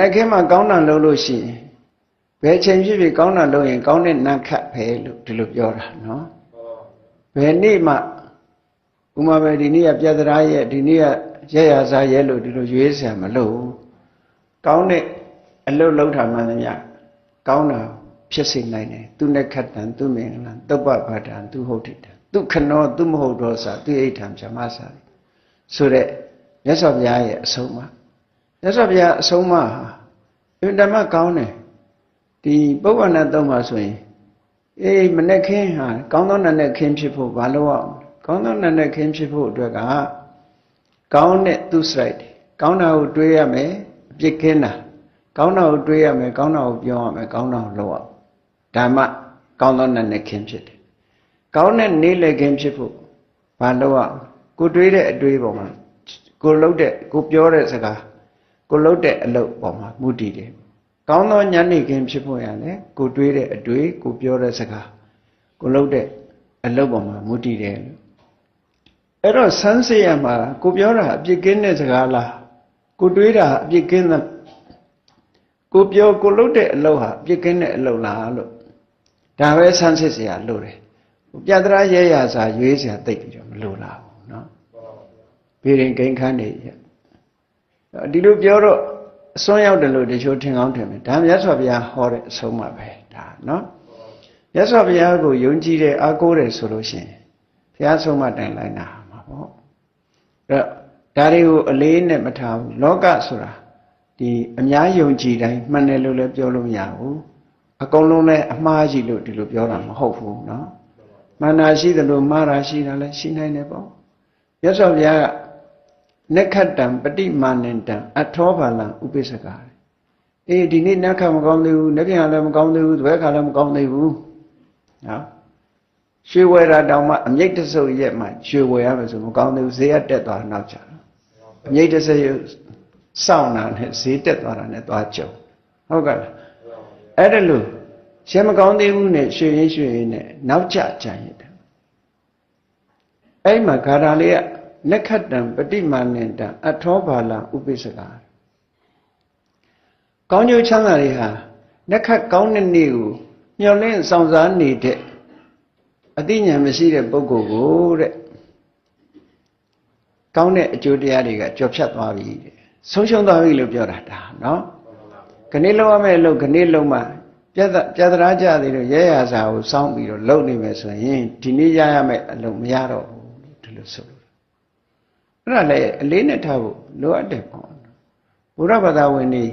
နဲ့ခင်းမှာကောင်းတာလုပ်လို့ရှိရင်ဘယ်ချိန်ဖြစ်ဖြစ်ကောင်းတာလုပ်ရင်ကောင်းတဲ့နတ်ခတ်ပဲလို့ဒီလိုပြောတာနော်ဘယ်နေ့မှဥမာပဲဒီနေ့ကပြဿနာရဲ့ဒီနေ့ကရက်ရစားရဲ့လို့ဒီလိုရွေးစရာမလိုဘူးကောင်းတဲ့အလုပ်လုပ်တာမှန်သမျှကောင်းတာဖြစ်စေနိုင်တယ်သူနဲ့ခတ်တံသူမင်္ဂလံသုပ္ပဗဒံသူဟုတ်တိတံသူခနောသူမဟုတ်တော့စာသူအိဋ္ဌံဗြဟ္မစာဆိုတဲ့မြတ်စွာဘုရားရဲ့အဆုံးအမ မြတ်စွာဘုရားအဆုံးအမဟာအင်တမကောင်းတယ်ဒီပုဗ္ဗနာသုံးပါဆိုရင်အေးမနဲ့ခင်းဟာကောင်းသောနာနဲ့ခင်းဖြစ်ဖို့ဘာလို့အောင်ကောင်းသောနာနဲ့ခင်းဖြစ်ဖို့အတွက်ကကောင်းတဲ့သူစိုက်တယ်ကောင်းတာကိုတွေးရမယ်အပြစ်ကင်းတာကောင်းတာကိုတွေးရမယ်ကောင်းတာကိုပြောရမယ်ကောင်းတာကိုလုပ်ရမယ်ဓမ္မကောင်းသောနာနဲ့ခင်းဖြစ်တယ်ကောင်းတဲ့နေလေခင်းဖြစ်ဖို့ဘာလုပ်ရကိုတွေးတဲ့အတွေးပေါ်မှာကိုလုပ်တဲ့ကိုပြောတဲ့စကား ကိုလုပ်တဲ့အလုပ်ပေါ်မှာမူတည်တယ်ကောင်းသောညနေခင်းဖြစ်ဖို့ရတယ်ကိုတွေးတဲ့အတွေးကိုပြောတဲ့စကားကိုလုပ်တဲ့အလုပ်ပေါ်မှာမူတည်တယ်လို့အဲ့တော့ဆန်းစစ်ရမှာကိုပြောတာအပြစ်ကင်းတဲ့စကားလားကိုတွေးတာအပြစ်ကင်းတဲ့ကိုပြောကိုလုပ်တဲ့အလုပ်ဟာအပြစ်ကင်းတဲ့အလုပ်လားလို့ဒါပဲဆန်းစစ်เสียလို့တယ်ပြတ္တရာရဲရစာရွေးเสียတိတ်ပြီးတော့မလိုလားဘူးเนาะဘေရင်ဂိမ်းခန်းနေရ ဒီလိုပြောတော့အစွန်းရောက်တယ်လို့တချို့ထင်ကောင်းထင်မယ်ဒါမြတ်စွာဘုရားဟောတဲ့အဆုံးမှပဲဒါเนาะမြတ်စွာဘုရားကိုယုံကြည်တယ်အားကိုးတယ်ဆိုလို့ရှိရင်ဘုရားဆုံးမတိုင်လိုက်နာမှာပေါ့အဲ့တော့ဒါတွေကိုအလေးနဲ့မထားဘူးလောကဆိုတာဒီအများယုံကြည်တိုင်းမှန်တယ်လို့လည်းပြောလို့မရဘူးအကုန်လုံးလည်းအမှားရှိလို့ဒီလိုပြောတာမဟုတ်ဘူးเนาะမာနာရှိတယ်လို့မှားတာရှိတာလည်းရှိနိုင်တယ်ပေါ့မြတ်စွာဘုရားက နက္ခတံပฏิမာနန္တံအထောဘာလံဥပိ္ပစကာအေးဒီနေ့နက္ခမကောင်းသေးဘူးနေ့ပြန်လည်းမကောင်းသေးဘူးသွဲခါလည်းမကောင်းသေးဘူးနော်ရွှေဝယ်တာတောင်မှအမြိတ်တဆုပ်ရက်မှရွှေဝယ်ရမယ်ဆိုမကောင်းသေးဘူးဈေးကတက်သွားနောက်ကျတော့အမြိတ်တဆုပ်စောင့်တာနဲ့ဈေးတက်သွားတာနဲ့သွားကြုံဟုတ်ကဲ့လားအဲ့ဒါလို့ရှင်းမကောင်းသေးဘူးနဲ့ရွှေရင်ရွှေရင်နဲ့နောက်ကျကြရင်တယ်အဲ့မှာဂါထာလေးက နက္ခတံပฏิမာနန္တံအထောဘာလံဥပိ္ပစကာကောင်းကျိုးချမ်းသာတွေဟာနက္ခတ်ကောင်းတဲ့နေ့ကိုမျှော်လင့်ဆောင်စားနေတဲ့အသိဉာဏ်မရှိတဲ့ပုဂ္ဂိုလ်ကိုတဲ့ကောင်းတဲ့အကျိုးတရားတွေကကြော်ဖြတ်သွားပြီတဲ့ဆုံးရှုံးသွားပြီလို့ပြောတာဒါနော်ခဏလုံးရမယ့်လို့ခဏလုံးမှပြတ်ပြတ်တရားကြသေးလို့ရဲရစာကိုစောင်းပြီးတော့လုံနေမယ်ဆိုရင်ဒီနေ့ရရမယ့်အလုံးမရတော့ဘူးဒီလိုဆိုလို့ အဲ့ဒါလည်းအလေးနဲ့ထားဖို့လိုအပ်တယ်ပေါ့ဘုရားဘာသာဝင်တွေ